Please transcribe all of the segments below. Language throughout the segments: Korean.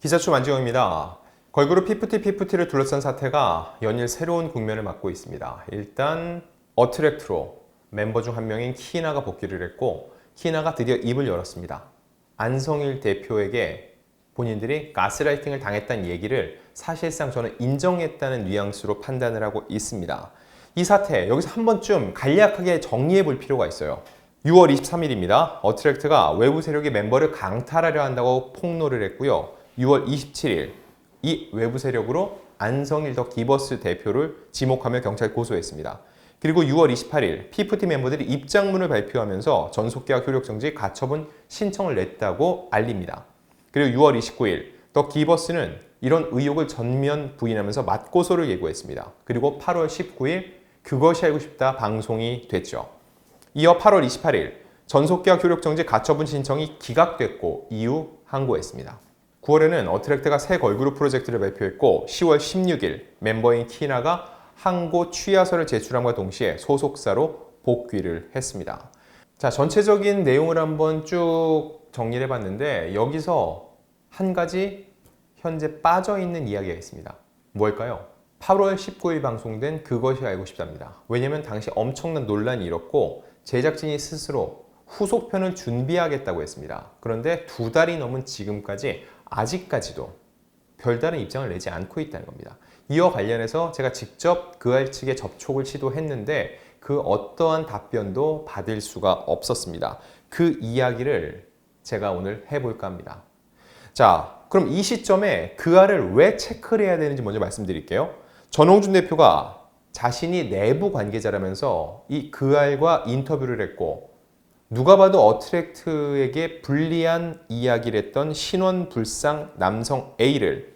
기자초 만지영입니다. 걸그룹 피프티 피프티를 둘러싼 사태가 연일 새로운 국면을 맞고 있습니다. 일단 어트랙트로 멤버 중 한 명인 키나가 복귀를 했고 키나가 드디어 입을 열었습니다. 안성일 대표에게 본인들이 가스라이팅을 당했다는 얘기를 사실상 저는 인정했다는 뉘앙스로 판단을 하고 있습니다. 이 사태 여기서 한 번쯤 간략하게 정리해 볼 필요가 있어요. 6월 23일입니다. 어트랙트가 외부 세력이 멤버를 강탈하려 한다고 폭로를 했고요. 6월 27일 이 외부 세력으로 안성일 더 기버스 대표를 지목하며 경찰 고소했습니다. 그리고 6월 28일 피프티 멤버들이 입장문을 발표하면서 전속계약 효력 정지 가처분 신청을 냈다고 알립니다. 그리고 6월 29일 더 기버스는 이런 의혹을 전면 부인하면서 맞고소를 예고했습니다. 그리고 8월 19일 그것이 알고 싶다 방송이 됐죠. 이어 8월 28일 전속계약 효력 정지 가처분 신청이 기각됐고 이후 항고했습니다. 9월에는 어트랙트가 새 걸그룹 프로젝트를 발표했고 10월 16일 멤버인 키나가 항고 취하서를 제출함과 동시에 소속사로 복귀를 했습니다. 자, 전체적인 내용을 한번 쭉 정리를 해봤는데 여기서 한 가지 현재 빠져 있는 이야기가 있습니다. 뭘까요? 8월 19일 방송된 그것이 알고 싶답니다. 왜냐면 당시 엄청난 논란이 일었고 제작진이 스스로 후속편을 준비하겠다고 했습니다. 그런데 두 달이 넘은 지금까지 아직까지도 별다른 입장을 내지 않고 있다는 겁니다. 이와 관련해서 제가 직접 그알 측에 접촉을 시도했는데 그 어떠한 답변도 받을 수가 없었습니다. 그 이야기를 제가 오늘 해볼까 합니다. 자, 그럼 이 시점에 그 알을 왜 체크를 해야 되는지 먼저 말씀드릴게요. 전홍준 대표가 자신이 내부 관계자라면서 이 그 알과 인터뷰를 했고 누가 봐도 어트랙트에게 불리한 이야기를 했던 신원불상 남성 A를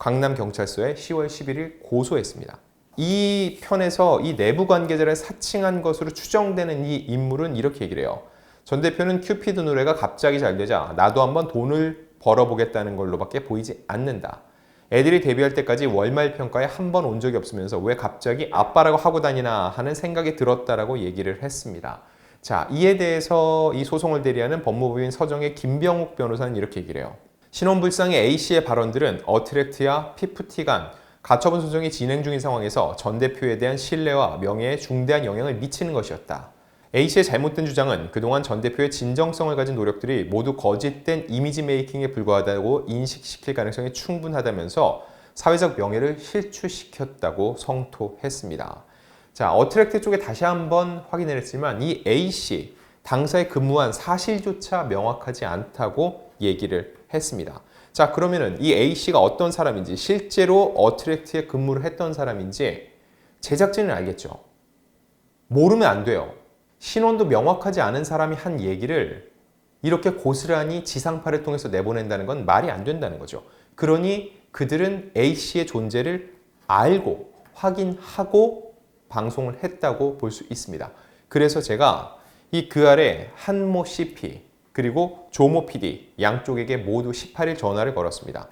강남경찰서에 10월 11일 고소했습니다. 이 편에서 이 내부 관계자를 사칭한 것으로 추정되는 이 인물은 이렇게 얘기를 해요. 전 대표는 큐피드 노래가 갑자기 잘 되자 나도 한번 돈을 벌어보겠다는 걸로밖에 보이지 않는다. 애들이 데뷔할 때까지 월말 평가에 한 번 온 적이 없으면서 왜 갑자기 아빠라고 하고 다니나 하는 생각이 들었다라고 얘기를 했습니다. 자, 이에 대해서 이 소송을 대리하는 법무부인 서정의 김병욱 변호사는 이렇게 얘기를 해요. 신원불상의 A씨의 발언들은 어트랙트와 피프티 간 가처분 소송이 진행 중인 상황에서 전 대표에 대한 신뢰와 명예에 중대한 영향을 미치는 것이었다. A씨의 잘못된 주장은 그동안 전 대표의 진정성을 가진 노력들이 모두 거짓된 이미지 메이킹에 불과하다고 인식시킬 가능성이 충분하다면서 사회적 명예를 실추시켰다고 성토했습니다. 자, 어트랙트 쪽에 다시 한번 확인을 했지만 이 A씨 당사에 근무한 사실조차 명확하지 않다고 얘기를 했습니다. 자, 그러면은 이 A씨가 어떤 사람인지 실제로 어트랙트에 근무를 했던 사람인지 제작진은 알겠죠. 모르면 안 돼요. 신원도 명확하지 않은 사람이 한 얘기를 이렇게 고스란히 지상파를 통해서 내보낸다는 건 말이 안 된다는 거죠. 그러니 그들은 A씨의 존재를 알고 확인하고 방송을 했다고 볼 수 있습니다. 그래서 제가 이 그 아래 한모 CP 그리고 조모 PD 양쪽에게 모두 18일 전화를 걸었습니다.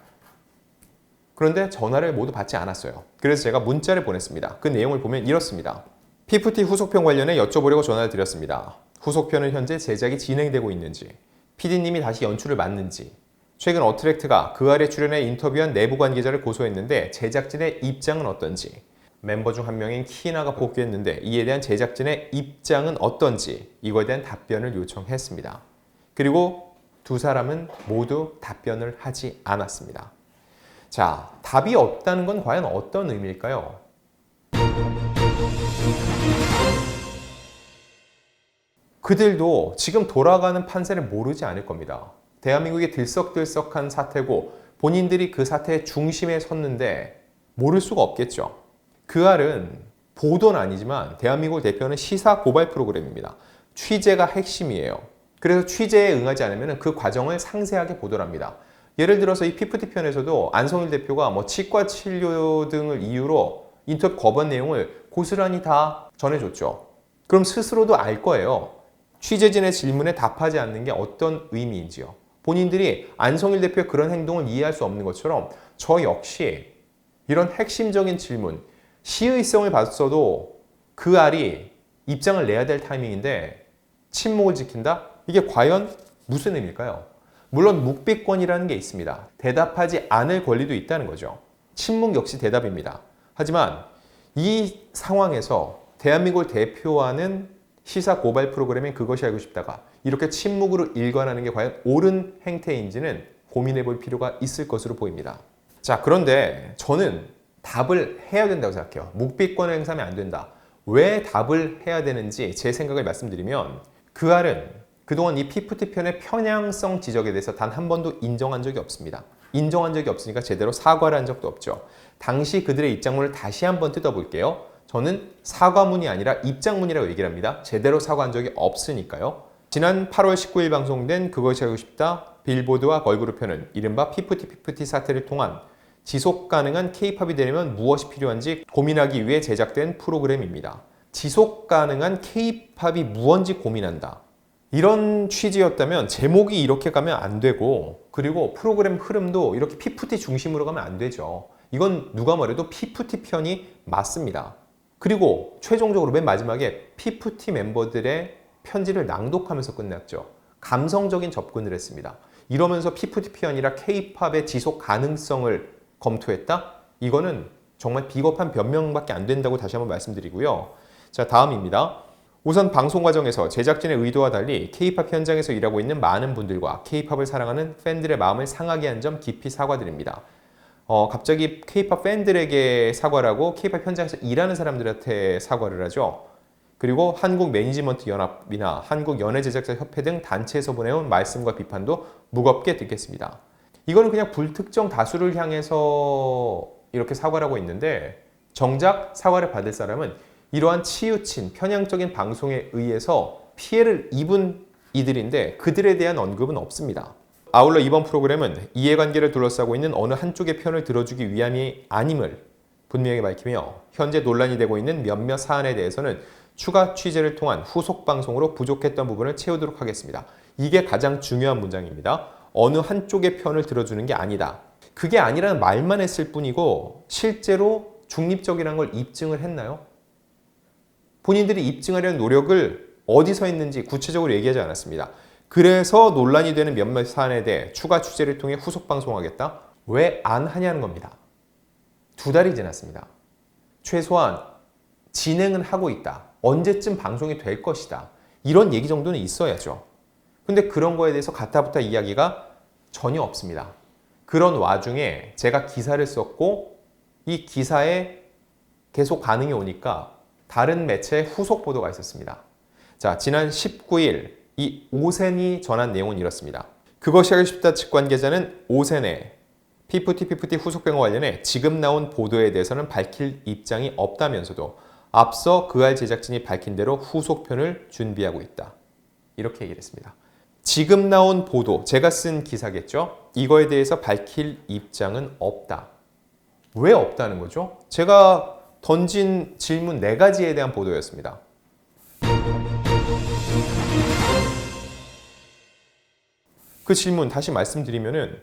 그런데 전화를 모두 받지 않았어요. 그래서 제가 문자를 보냈습니다. 그 내용을 보면 이렇습니다. PFT 후속편 관련해 여쭤보려고 전화를 드렸습니다. 후속편은 현재 제작이 진행되고 있는지, PD님이 다시 연출을 맡는지, 최근 어트랙트가 그 아래 출연해 인터뷰한 내부 관계자를 고소했는데 제작진의 입장은 어떤지, 멤버 중 한 명인 키나가 복귀했는데 이에 대한 제작진의 입장은 어떤지 이거에 대한 답변을 요청했습니다. 그리고 두 사람은 모두 답변을 하지 않았습니다. 자, 답이 없다는 건 과연 어떤 의미일까요? 그들도 지금 돌아가는 판세를 모르지 않을 겁니다. 대한민국이 들썩들썩한 사태고 본인들이 그 사태의 중심에 섰는데 모를 수가 없겠죠. 그 알은 보도는 아니지만 대한민국을 대표하는 시사 고발 프로그램입니다. 취재가 핵심이에요. 그래서 취재에 응하지 않으면 그 과정을 상세하게 보도를 합니다. 예를 들어서 이 피프티 편에서도 안성일 대표가 뭐 치과 치료 등을 이유로 인터뷰 거번 내용을 고스란히 다 전해줬죠. 그럼 스스로도 알 거예요. 취재진의 질문에 답하지 않는 게 어떤 의미인지요. 본인들이 안성일 대표의 그런 행동을 이해할 수 없는 것처럼 저 역시 이런 핵심적인 질문, 시의성을 봤어도 그 알이 입장을 내야 될 타이밍인데 침묵을 지킨다? 이게 과연 무슨 의미일까요? 물론 묵비권이라는 게 있습니다. 대답하지 않을 권리도 있다는 거죠. 침묵 역시 대답입니다. 하지만 이 상황에서 대한민국을 대표하는 시사 고발 프로그램인 그것이 알고 싶다가 이렇게 침묵으로 일관하는 게 과연 옳은 행태인지는 고민해 볼 필요가 있을 것으로 보입니다. 자, 그런데 저는 답을 해야 된다고 생각해요. 묵비권을 행사하면 안 된다. 왜 답을 해야 되는지 제 생각을 말씀드리면 그 알은 그동안 이 피프티 편의 편향성 지적에 대해서 단 한 번도 인정한 적이 없습니다. 인정한 적이 없으니까 제대로 사과를 한 적도 없죠. 당시 그들의 입장문을 다시 한번 뜯어볼게요. 저는 사과문이 아니라 입장문이라고 얘기를 합니다. 제대로 사과한 적이 없으니까요. 지난 8월 19일 방송된 그것이 알고 싶다 빌보드와 걸그룹 편은 이른바 피프티 피프티 사태를 통한 지속 가능한 케이팝이 되려면 무엇이 필요한지 고민하기 위해 제작된 프로그램입니다. 지속 가능한 케이팝이 무언지 고민한다. 이런 취지였다면 제목이 이렇게 가면 안 되고 그리고 프로그램 흐름도 이렇게 피프티 중심으로 가면 안 되죠. 이건 누가 뭐래도 피프티 편이 맞습니다. 그리고 최종적으로 맨 마지막에 피프티 멤버들의 편지를 낭독하면서 끝났죠. 감성적인 접근을 했습니다. 이러면서 피프티 편이라 케이팝의 지속 가능성을 검토했다? 이거는 정말 비겁한 변명밖에 안 된다고 다시 한번 말씀드리고요. 자, 다음입니다. 우선 방송 과정에서 제작진의 의도와 달리 K-팝 현장에서 일하고 있는 많은 분들과 K-팝을 사랑하는 팬들의 마음을 상하게 한 점 깊이 사과드립니다. 어, 갑자기 K-팝 팬들에게 사과라고 K-팝 현장에서 일하는 사람들한테 사과를 하죠. 그리고 한국 매니지먼트 연합이나 한국 연예 제작자 협회 등 단체에서 보내온 말씀과 비판도 무겁게 듣겠습니다. 이거는 그냥 불특정 다수를 향해서 이렇게 사과를 하고 있는데 정작 사과를 받을 사람은 이러한 치우친 편향적인 방송에 의해서 피해를 입은 이들인데 그들에 대한 언급은 없습니다. 아울러 이번 프로그램은 이해관계를 둘러싸고 있는 어느 한쪽의 편을 들어주기 위함이 아님을 분명히 밝히며 현재 논란이 되고 있는 몇몇 사안에 대해서는 추가 취재를 통한 후속 방송으로 부족했던 부분을 채우도록 하겠습니다. 이게 가장 중요한 문장입니다. 어느 한쪽의 편을 들어주는 게 아니다. 그게 아니라는 말만 했을 뿐이고 실제로 중립적이라는 걸 입증을 했나요? 본인들이 입증하려는 노력을 어디서 했는지 구체적으로 얘기하지 않았습니다. 그래서 논란이 되는 몇몇 사안에 대해 추가 취재를 통해 후속 방송하겠다? 왜 안 하냐는 겁니다. 두 달이 지났습니다. 최소한 진행은 하고 있다. 언제쯤 방송이 될 것이다. 이런 얘기 정도는 있어야죠. 근데 그런 거에 대해서 가타부타 이야기가 전혀 없습니다. 그런 와중에 제가 기사를 썼고 이 기사에 계속 반응이 오니까 다른 매체의 후속 보도가 있었습니다. 자, 지난 19일 이 오센이 전한 내용은 이렇습니다. 그것이 알고 싶다 측 관계자는 오센의 피프티 피프티 후속병과 관련해 지금 나온 보도에 대해서는 밝힐 입장이 없다면서도 앞서 그알 제작진이 밝힌 대로 후속편을 준비하고 있다. 이렇게 얘기를 했습니다. 지금 나온 보도, 제가 쓴 기사겠죠? 이거에 대해서 밝힐 입장은 없다. 왜 없다는 거죠? 제가 던진 질문 네 가지에 대한 보도였습니다. 그 질문 다시 말씀드리면은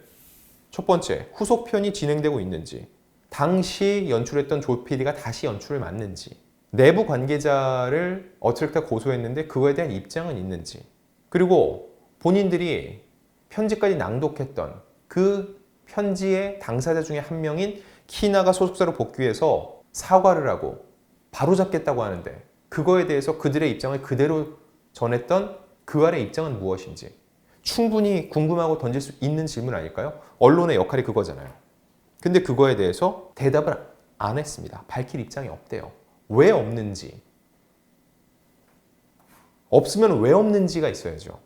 첫 번째, 후속편이 진행되고 있는지, 당시 연출했던 조 PD가 다시 연출을 맡는지, 내부 관계자를 어트랙타 고소했는데 그거에 대한 입장은 있는지, 그리고 본인들이 편지까지 낭독했던 그 편지의 당사자 중에 한 명인 키나가 소속사로 복귀해서 사과를 하고 바로잡겠다고 하는데 그거에 대해서 그들의 입장을 그대로 전했던 그 아래 입장은 무엇인지 충분히 궁금하고 던질 수 있는 질문 아닐까요? 언론의 역할이 그거잖아요. 근데 그거에 대해서 대답을 안 했습니다. 밝힐 입장이 없대요. 왜 없는지. 없으면 왜 없는지가 있어야죠.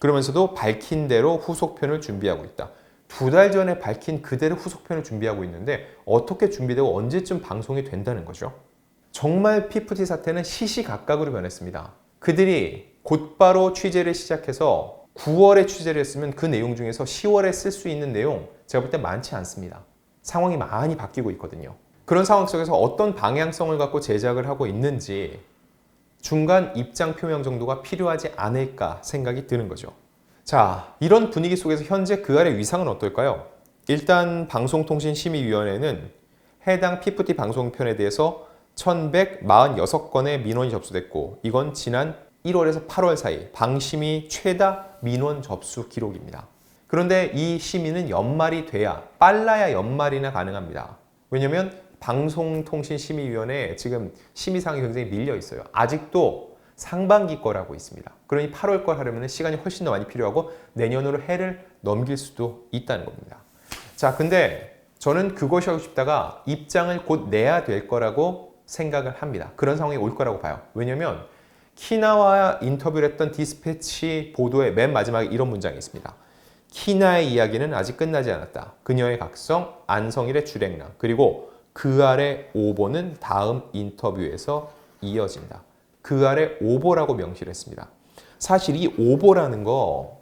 그러면서도 밝힌 대로 후속편을 준비하고 있다. 두 달 전에 밝힌 그대로 후속편을 준비하고 있는데 어떻게 준비되고 언제쯤 방송이 된다는 거죠? 정말 피프티 사태는 시시각각으로 변했습니다. 그들이 곧바로 취재를 시작해서 9월에 취재를 했으면 그 내용 중에서 10월에 쓸 수 있는 내용 제가 볼 때 많지 않습니다. 상황이 많이 바뀌고 있거든요. 그런 상황 속에서 어떤 방향성을 갖고 제작을 하고 있는지 중간 입장 표명 정도가 필요하지 않을까 생각이 드는 거죠. 자, 이런 분위기 속에서 현재 그 아래 위상은 어떨까요? 일단 방송통신심의위원회는 해당 PFT 방송편에 대해서 1146건의 민원이 접수됐고 이건 지난 1월에서 8월 사이 방심이 최다 민원 접수 기록입니다. 그런데 이 심의는 연말이 돼야 빨라야 연말이나 가능합니다. 왜냐면 방송통신심의위원회에 지금 심의상이 굉장히 밀려 있어요. 아직도 상반기 거라고 있습니다. 그러니 8월 걸 하려면 시간이 훨씬 더 많이 필요하고 내년으로 해를 넘길 수도 있다는 겁니다. 자, 근데 저는 그것이 하고 싶다가 입장을 곧 내야 될 거라고 생각을 합니다. 그런 상황이 올 거라고 봐요. 왜냐면 키나와 인터뷰를 했던 디스패치 보도의 맨 마지막에 이런 문장이 있습니다. 키나의 이야기는 아직 끝나지 않았다. 그녀의 각성, 안성일의 주랭랑, 그리고 그 아래 오보는 다음 인터뷰에서 이어진다. 그 아래 오보라고 명시를 했습니다. 사실 이 오보라는 거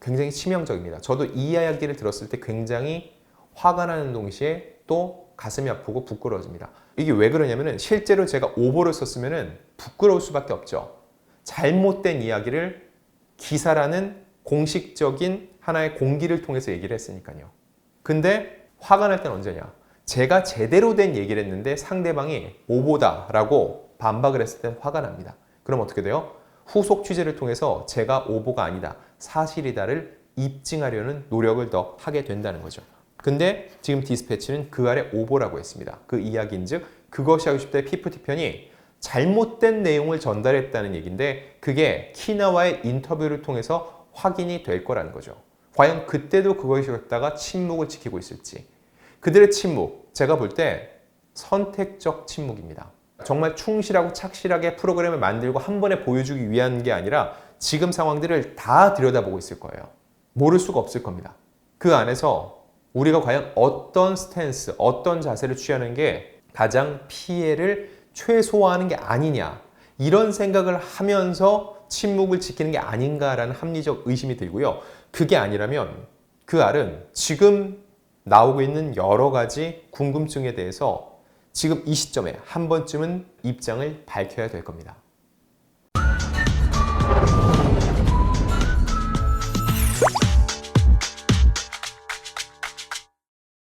굉장히 치명적입니다. 저도 이 이야기를 들었을 때 굉장히 화가 나는 동시에 또 가슴이 아프고 부끄러워집니다. 이게 왜 그러냐면은 실제로 제가 오보를 썼으면은 부끄러울 수밖에 없죠. 잘못된 이야기를 기사라는 공식적인 하나의 공기를 통해서 얘기를 했으니까요. 근데 화가 날땐 언제냐? 제가 제대로 된 얘기를 했는데 상대방이 오보다라고 반박을 했을 땐 화가 납니다. 그럼 어떻게 돼요? 후속 취재를 통해서 제가 오보가 아니다, 사실이다를 입증하려는 노력을 더 하게 된다는 거죠. 근데 지금 디스패치는 그 아래 오보라고 했습니다. 그 이야기인즉 그것이 하고 싶다의 PPT 편이 잘못된 내용을 전달했다는 얘기인데 그게 키나와의 인터뷰를 통해서 확인이 될 거라는 거죠. 과연 그때도 그것이 었다가 침묵을 지키고 있을지. 그들의 침묵, 제가 볼 때 선택적 침묵입니다. 정말 충실하고 착실하게 프로그램을 만들고 한 번에 보여주기 위한 게 아니라 지금 상황들을 다 들여다보고 있을 거예요. 모를 수가 없을 겁니다. 그 안에서 우리가 과연 어떤 스탠스, 어떤 자세를 취하는 게 가장 피해를 최소화하는 게 아니냐. 이런 생각을 하면서 침묵을 지키는 게 아닌가라는 합리적 의심이 들고요. 그게 아니라면 그 알은 지금 나오고 있는 여러 가지 궁금증에 대해서 지금 이 시점에 한 번쯤은 입장을 밝혀야 될 겁니다.